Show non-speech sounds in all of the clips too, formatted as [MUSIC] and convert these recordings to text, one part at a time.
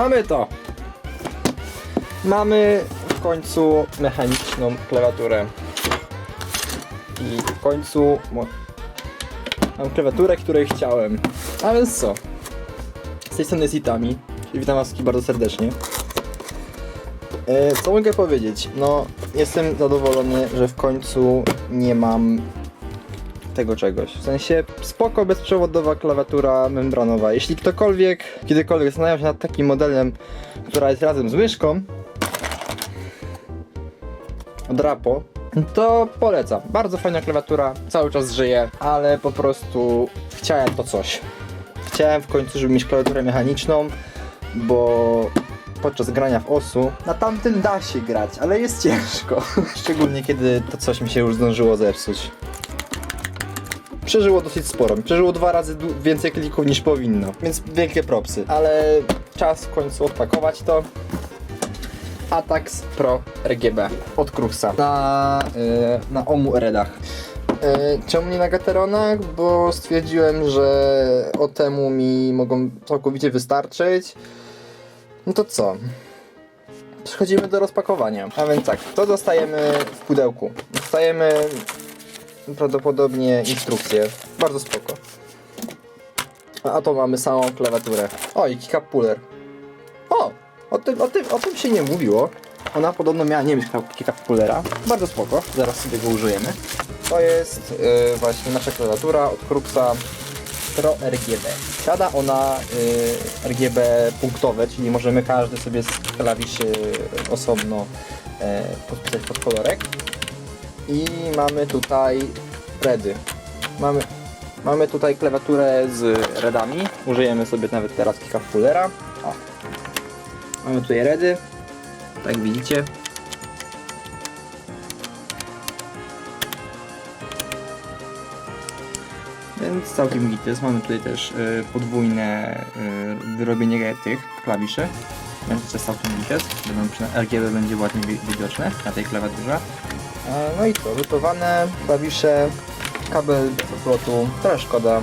Mamy to! Mamy w końcu mechaniczną klawiaturę. I w końcu mam klawiaturę, której chciałem. A więc co? Z tej strony jest Itami. Witam was wszystkich bardzo serdecznie. E, Co mogę powiedzieć? No, jestem zadowolony, że w końcu nie mam tego czegoś. W sensie spoko bezprzewodowa klawiatura membranowa. Jeśli ktokolwiek kiedykolwiek zastanawiał się nad takim modelem, która jest razem z myszką od Rapo, to polecam. Bardzo fajna klawiatura, cały czas żyje, ale po prostu chciałem to coś. Chciałem w końcu, żeby mieć klawiaturę mechaniczną, bo podczas grania w osu na tamtym da się grać, ale jest ciężko. [LAUGHS] Szczególnie kiedy to coś mi się już zdążyło zepsuć. Przeżyło dosyć sporo. Przeżyło dwa razy więcej klików niż powinno. Więc wielkie propsy. Ale czas w końcu odpakować to. Atax Pro RGB od Cruxa na, y, na Omu Redach. Y, czemu nie na Gateronach? Bo stwierdziłem, że o temu mi mogą całkowicie wystarczyć. No to co? Przechodzimy do rozpakowania. A więc tak, to dostajemy w pudełku. Dostajemy prawdopodobnie instrukcję. Bardzo spoko. A to mamy samą klawiaturę. O, i keycap. O! O tym, o, tym, o tym się nie mówiło. Ona podobno miała nie mieć keycap pullera. Bardzo spoko. Zaraz sobie go użyjemy. To jest yy, właśnie nasza klawiatura od Cruxa Pro RGB. Siada ona y, RGB punktowe, czyli możemy każdy sobie z klawiszy osobno e, podpisać pod kolorek. I mamy tutaj redy. Mamy, mamy tutaj klawiaturę z redami. Użyjemy sobie nawet teraz kilka pullera. O. Mamy tutaj redy. Tak widzicie. Więc całkiem gites. Mamy tutaj też y, podwójne y, wyrobienie tych klawiszy. Więc to jest całkiem gites. RGB będzie ładnie wi- widoczne na tej klawiaturze. No i to, lutowane klawisze, kabel do plotu, trochę szkoda.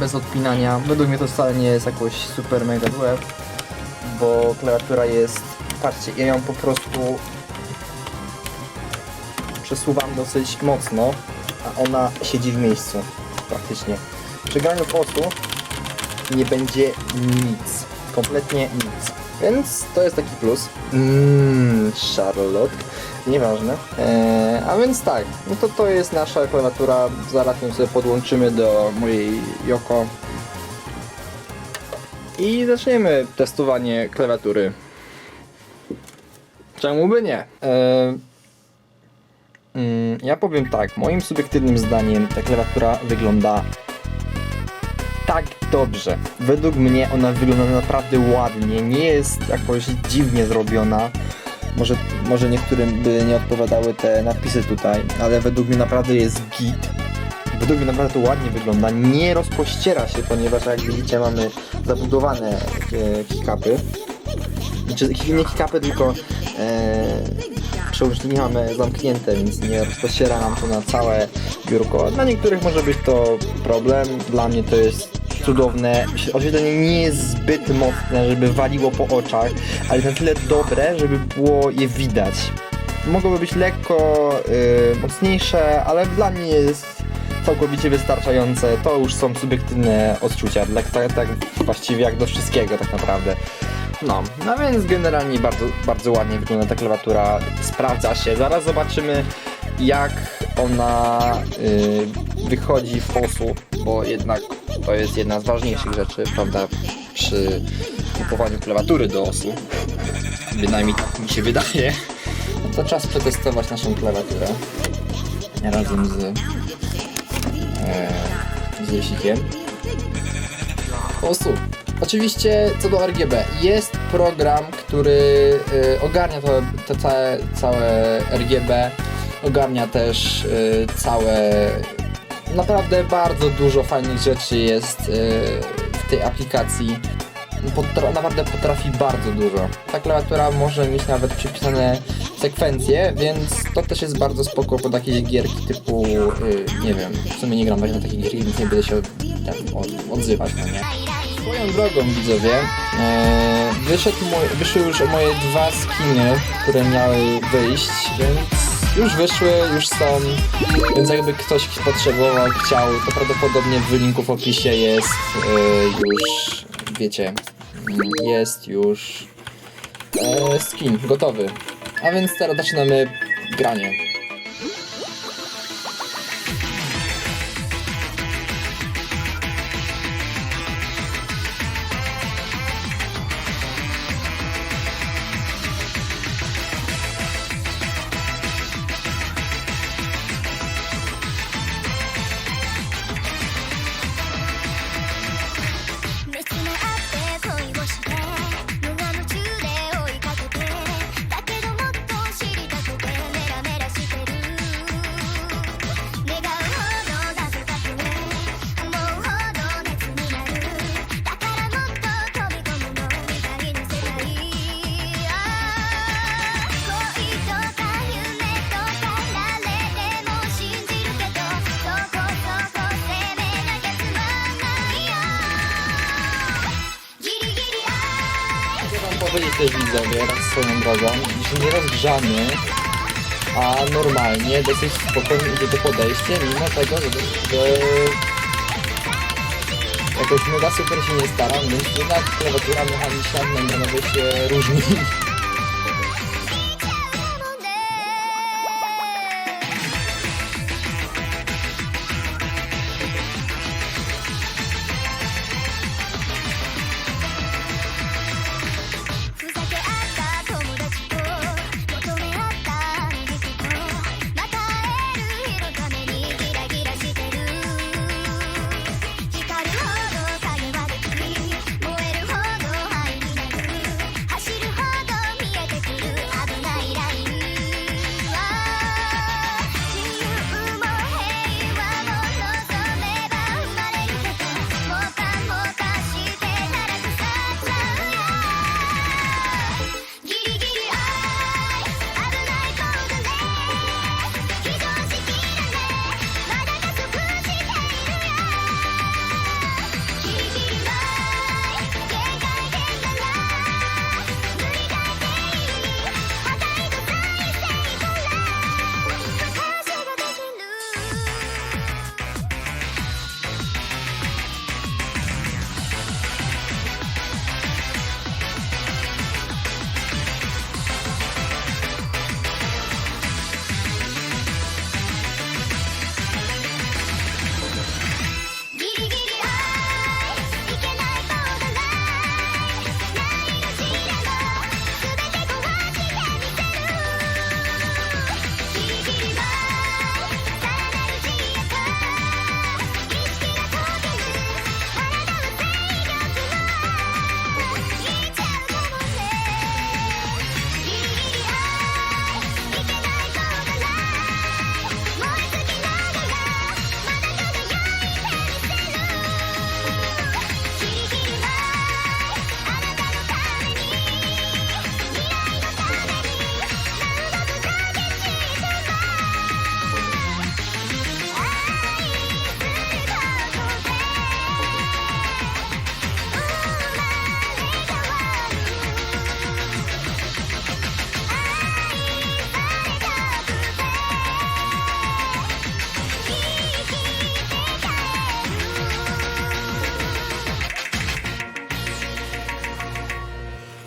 Bez odpinania. Według mnie to wcale nie jest jakoś super mega złe, bo klawiatura jest, patrzcie, ja ją po prostu przesuwam dosyć mocno, a ona siedzi w miejscu praktycznie. Przy graniu w osu nie będzie nic, kompletnie nic. Więc to jest taki plus. Mmm, Charlotte. Nieważne. Eee, a więc tak, no to to jest nasza klawiatura. Zaraz ją sobie podłączymy do mojej Yoko. I zaczniemy testowanie klawiatury. Czemu by nie? Eee, mm, ja powiem tak, moim subiektywnym zdaniem ta klawiatura wygląda dobrze. Według mnie ona wygląda naprawdę ładnie, nie jest jakoś dziwnie zrobiona. Może, może niektórym by nie odpowiadały te napisy tutaj, ale według mnie naprawdę jest git. Według mnie naprawdę to ładnie wygląda, nie rozpościera się, ponieważ jak widzicie mamy zabudowane e, kickupy. Znaczy nie kickupy, tylko e, mamy zamknięte, więc nie rozpościera nam to na całe biurko. Dla niektórych może być to problem, dla mnie to jest cudowne. Oświetlenie nie jest zbyt mocne, żeby waliło po oczach, ale na tyle dobre, żeby było je widać. Mogłoby być lekko y, mocniejsze, ale dla mnie jest całkowicie wystarczające. To już są subiektywne odczucia, tak, tak, tak właściwie jak do wszystkiego tak naprawdę. No, no więc generalnie bardzo, bardzo ładnie wygląda ta klawiatura, sprawdza się. Zaraz zobaczymy jak ona y, wychodzi w osu, bo jednak to jest jedna z ważniejszych rzeczy, prawda, przy kupowaniu klawiatury do osu. Bynajmniej tak mi się wydaje. No to czas przetestować naszą klawiaturę razem z, e, z Jesikiem. Osu. Oczywiście co do RGB, jest program, który y, ogarnia to, to całe, całe RGB, ogarnia też y, całe naprawdę bardzo dużo fajnych rzeczy jest y, w tej aplikacji. Potra naprawdę potrafi bardzo dużo. Ta klawiatura może mieć nawet przypisane sekwencje, więc to też jest bardzo spoko po takiej gierki typu, y, nie wiem, w sumie nie gram tak na takich gierki, więc nie będę się tam od, odzywać na nie. Swoją drogą widzowie, e, wyszedł wyszły już moje dwa skiny, które miały wyjść, więc już wyszły, już są, więc jakby ktoś potrzebował, chciał, to prawdopodobnie w linku w opisie jest yy, już, wiecie, jest już yy, skin gotowy. A więc teraz zaczynamy granie. też widzowie raz swoją drogą, że nie rozgrzany, a normalnie dosyć spokojnie idzie to podejście, mimo tego, że, że jakoś mega super się nie staram, więc jednak klawiatura mechaniczna membranowa się różni.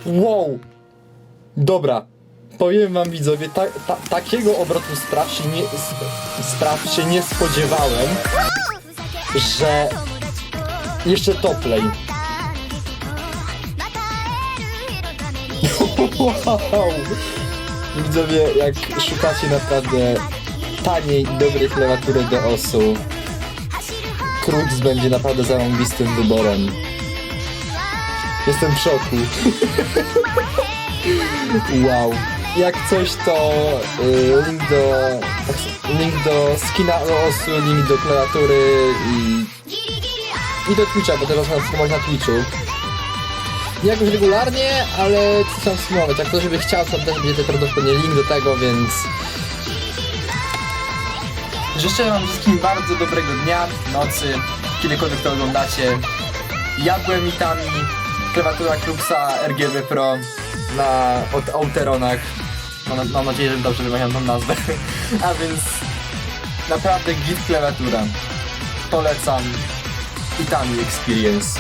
Wow! Dobra, powiem wam widzowie, ta, ta, takiego obrotu spraw się, nie, spraw się nie spodziewałem, że jeszcze to play. Wow! Widzowie, jak szukacie naprawdę taniej dobrej klawiatury do osu, Krux będzie naprawdę zarąbistym wyborem. Jestem w szoku. [LAUGHS] wow. Jak coś to yy, link do link do skina Roosu, link do klawiatury i, i do Twitcha, bo teraz mam streamować na Twitchu. Nie jakoś regularnie, ale co tam streamować. Jak ktoś by chciał, to też będzie prawdopodobnie link do tego, więc... Życzę wam wszystkim bardzo dobrego dnia, nocy, kiedykolwiek to oglądacie. Ja byłem Itami, klawiatura Kruxa RGB Pro na od Outeronach. Mam, mam nadzieję, że dobrze wymawiam tą nazwę. [LAUGHS] A więc naprawdę git klawiatura. Polecam Itami Experience.